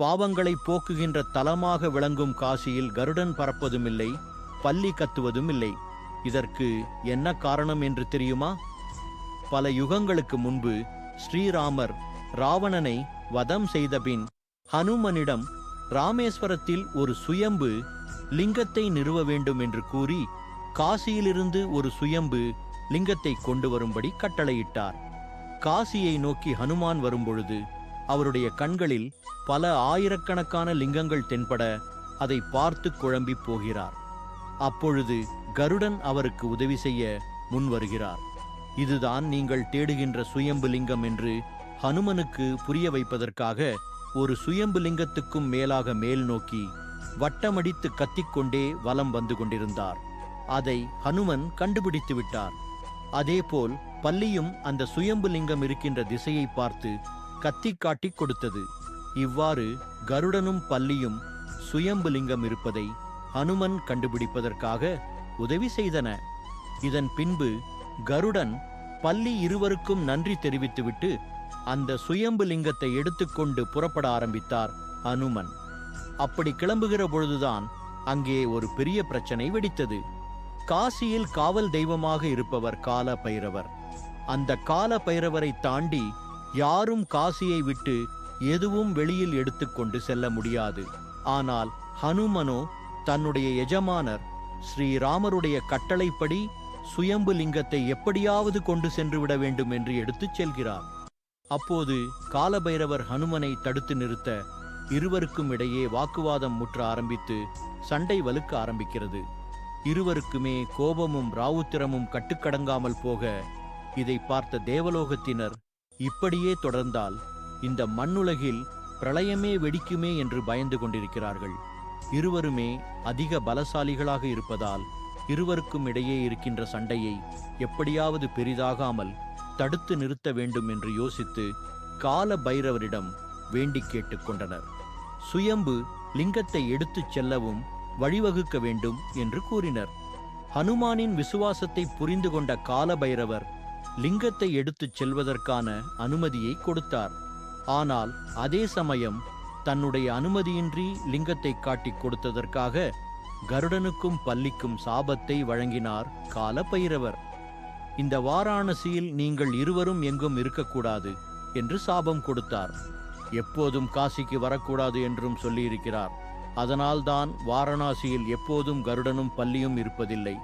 பாவங்களை போக்குகின்ற தலமாக விளங்கும் காசியில் கருடன் பறப்பதுமில்லை பள்ளி கத்துவதும் இல்லை இதற்கு என்ன காரணம் என்று தெரியுமா? பல யுகங்களுக்கு முன்பு ஸ்ரீராமர் ராவணனை வதம் செய்தபின் ஹனுமனிடம் ராமேஸ்வரத்தில் ஒரு சுயம்பு லிங்கத்தை நிறுவ வேண்டும் என்று கூறி காசியிலிருந்து ஒரு சுயம்பு லிங்கத்தை கொண்டு வரும்படி கட்டளையிட்டார். காசியை நோக்கி ஹனுமான் வரும்பொழுது அவருடைய கண்களில் பல ஆயிரக்கணக்கான லிங்கங்கள் தென்பட அதை பார்த்து குழம்பிப் போகிறார். அப்பொழுது கருடன் அவருக்கு உதவி செய்ய முன் வருகிறார். இதுதான் நீங்கள் தேடுகின்ற சுயம்பு லிங்கம் என்று ஹனுமனுக்கு புரிய வைப்பதற்காக ஒரு சுயம்பு லிங்கத்துக்கும் மேலாக மேல் நோக்கி வட்டமடித்து கத்திக்கொண்டே வலம் வந்து கொண்டிருந்தார். அதை ஹனுமன் கண்டுபிடித்து விட்டார். அதேபோல் பள்ளியும் அந்த சுயம்பு லிங்கம் இருக்கின்ற திசையை பார்த்து கத்தி காட்டிக் கொடுத்தது. இவ்வாறு கருடனும் பல்லியும் சுயம்புலிங்கம் இருப்பதை ஹனுமன் கண்டுபிடிப்பதற்காக உதவி செய்தன. இதன் பின்பு கருடன் பள்ளி இருவருக்கும் நன்றி தெரிவித்துவிட்டு அந்த சுயம்பு லிங்கத்தை எடுத்துக்கொண்டு புறப்பட ஆரம்பித்தார் ஹனுமன். அப்படி கிளம்புகிற பொழுதுதான் அங்கே ஒரு பெரிய பிரச்சனை வெடித்தது. காசியில் காவல் தெய்வமாக இருப்பவர் கால பைரவர் அந்த கால பைரவரை தாண்டி யாரும் காசியை விட்டு எதுவும் வெளியில் எடுத்துக்கொண்டு செல்ல முடியாது. ஆனால் ஹனுமனோ தன்னுடைய எஜமானர் ஸ்ரீராமருடைய கட்டளைப்படி சுயம்பு லிங்கத்தை எப்படியாவது கொண்டு சென்று விட வேண்டும் என்று எடுத்துச் செல்கிறார். அப்போது காலபைரவர் ஹனுமனை தடுத்து நிறுத்த இருவருக்கும் இடையே வாக்குவாதம் முற்ற ஆரம்பித்து சண்டை வலுக்க ஆரம்பிக்கிறது. இருவருக்குமே கோபமும் ராவுத்திரமும் கட்டுக்கடங்காமல் போக இதை பார்த்த தேவலோகத்தினர் இப்படியே தொடர்ந்தால் இந்த மண்ணுலகில் பிரளயமே வெடிக்குமே என்று பயந்து கொண்டிருக்கிறார்கள். இருவருமே அதிக பலசாலிகளாக இருப்பதால் இருவருக்கும் இடையே இருக்கின்ற சண்டையை எப்படியாவது பெரிதாகாமல் தடுத்து நிறுத்த வேண்டும் என்று யோசித்து கால பைரவரிடம் வேண்டி கேட்டுக்கொண்டனர் சுயம்பு லிங்கத்தை எடுத்துச் செல்லவும் வழிவகுக்க வேண்டும் என்று கூறினர். ஹனுமானின் விசுவாசத்தை புரிந்து கொண்ட கால பைரவர் லிங்கத்தை எடுத்துச் செல்வதற்கான அனுமதியை கொடுத்தார். ஆனால் அதே சமயம் தன்னுடைய அனுமதியின்றி லிங்கத்தை காட்டிக் கொடுத்ததற்காக கருடனுக்கும் பல்லிக்கும் சாபத்தை வழங்கினார் கால பைரவர் இந்த வாராணசியில் நீங்கள் இருவரும் எங்கும் இருக்கக்கூடாது என்று சாபம் கொடுத்தார். எப்போதும் காசிக்கு வரக்கூடாது என்றும் சொல்லியிருக்கிறார். அதனால்தான் வாரணாசியில் எப்போதும் கருடனும் பல்லியும் இருப்பதில்லை.